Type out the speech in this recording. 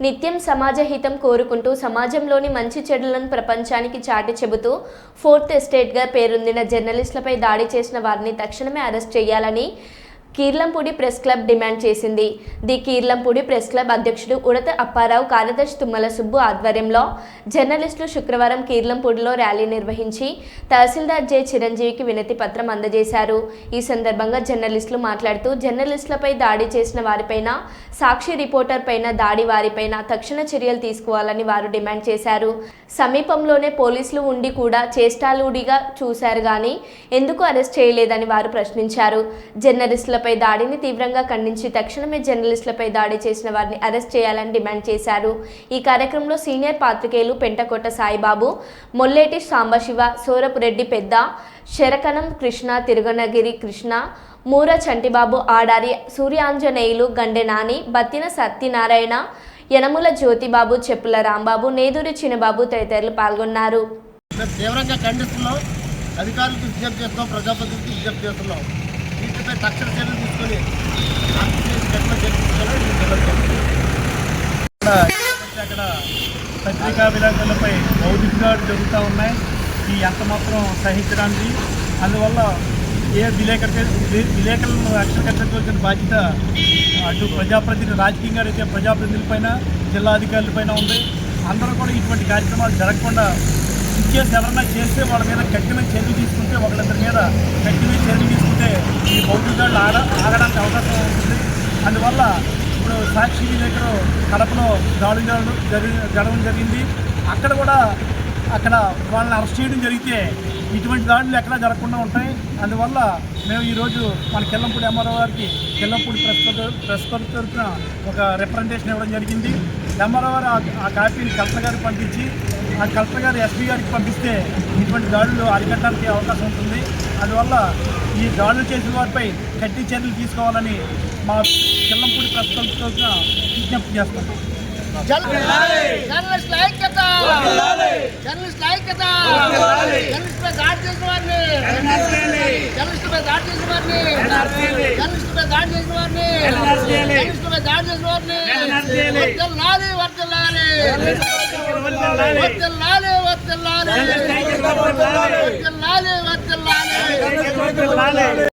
నిత్యం సమాజ హితం కోరుకుంటూ సమాజంలోని మంచి చెడులను ప్రపంచానికి చాటి చెబుతూ ఫోర్త్ ఎస్టేట్గా పేరొందిన జర్నలిస్టులపై దాడి చేసిన వారిని తక్షణమే అరెస్ట్ చేయాలని కీర్లంపూడి ప్రెస్ క్లబ్ డిమాండ్ చేసింది. ది కీర్లంపూడి ప్రెస్ క్లబ్ అధ్యక్షుడు ఉడత అప్పారావు కార్యదర్శి తుమ్మల సుబ్బు ఆధ్వర్యంలో జర్నలిస్టులు శుక్రవారం కీర్లంపూడిలో ర్యాలీ నిర్వహించి తహసీల్దార్ జె చిరంజీవికి వినతి పత్రం అందజేశారు. ఈ సందర్భంగా జర్నలిస్టులు మాట్లాడుతూ జర్నలిస్టులపై దాడి చేసిన వారిపైన సాక్షి రిపోర్టర్ పైన దాడి వారిపైన తక్షణ చర్యలు తీసుకోవాలని వారు డిమాండ్ చేశారు. సమీపంలోనే పోలీసులు ఉండి కూడా చేష్టాలుడిగా చూశారు కానీ ఎందుకు అరెస్ట్ చేయలేదని వారు ప్రశ్నించారు. జర్నలిస్టులపై దాడిని తీవ్రంగా ఖండించి తక్షణమే జర్నలిస్టులపై దాడి చేసిన వారిని అరెస్ట్ చేయాలని డిమాండ్ చేశారు. ఈ కార్యక్రమంలో సీనియర్ పాత్రికేయులు పెంటకోట సాయిబాబు మొల్లేటి సాంబశివ సూరపురెడ్డి పెద్ద శరకణం కృష్ణ తిరుగనగిరి కృష్ణ మూర చంటిబాబు ఆడారి సూర్యాంజనేయులు గండె నాని బత్తిన సత్యనారాయణ యనముల జ్యోతిబాబు చెప్పుల రాంబాబు నేదూరి చిన్నబాబు తదితరులు పాల్గొన్నారు. తీవ్రంగా ఖండిస్తున్నాం. అధికారులకు విజ్ఞప్తి చేస్తున్నాం ప్రజాప్రతినిధులకు విజ్ఞప్తి చేస్తున్నాం తక్షణ చర్యలు తీసుకొని ఆంధ్రప్రదేశ్ ఘటన జరిపించాలని అక్కడ పత్రికా విలేకరులపై భౌతిక దాడులు జరుగుతూ ఉన్నాయి. ఈ ఎంత మాత్రం సహించడానికి. అందువల్ల ఏ విలేకరి విలేకరులను రక్షణ కల్పించవలసిన బాధ్యత అటు ప్రజాప్రతినిధి రాజకీయంగా అయితే ప్రజాప్రతినిధులపైన జిల్లా అధికారులపైన ఉంది. అందరూ కూడా ఇటువంటి కార్యక్రమాలు జరగకుండా ఇచ్చేసి ఎవరన్నా చేస్తే వాళ్ళ మీద కఠినమైన చర్యలు తీసుకుంటే ఒకళ్ళందరి మీద కఠినమైన చర్యలు తీసుకుంటే ఈ భౌతిక ఆడ ఆగడానికి అవకాశం ఉంటుంది. అందువల్ల ఇప్పుడు సాక్షి దగ్గర కడపలో దాడులు జరగడం జరి జరగడం జరిగింది. అక్కడ కూడా అక్కడ వాళ్ళని అరెస్ట్ చేయడం జరిగితే ఇటువంటి దాడులు ఎక్కడా జరగకుండా ఉంటాయి. అందువల్ల మేము ఈరోజు మన కిల్లంపూడి ఎంఆర్ఓ గారికి కిల్లంపూడి ప్రెస్ ప్రెస్ తరఫున ఒక రిప్రజెంటేషన్ ఇవ్వడం జరిగింది. ఎంఆర్ఓ గారు ఆ- ఆ కాపీని కలెక్టర్ గారికి పంపించి ఆ కలెక్టర్ గారు ఎస్పీ గారికి పంపిస్తే ఇటువంటి దాడులు అరికట్టడానికి అవకాశం ఉంటుంది. అందువల్ల ఈ దాడులు చేసిన వారిపై కఠిన చర్యలు తీసుకోవాలని మా కిల్లంపూడి ప్రెస్ క్లబ్ విజ్ఞప్తి చేస్తాం. జర్నలిస్టుల ఐక్యత! జర్నలిస్టుల ఐక్యత! జర్నలిస్టుపై దాడి చేసిన వారిని! జర్నలిస్టుపై దాడి చేసిన వారిని! జర్నలిస్టుపై దాడి చేసిన వారిని! జర్నలిస్టుపై దాడి చేసిన వారిని! వర్దిల్లాలి వర్దిల్లాలి நாலு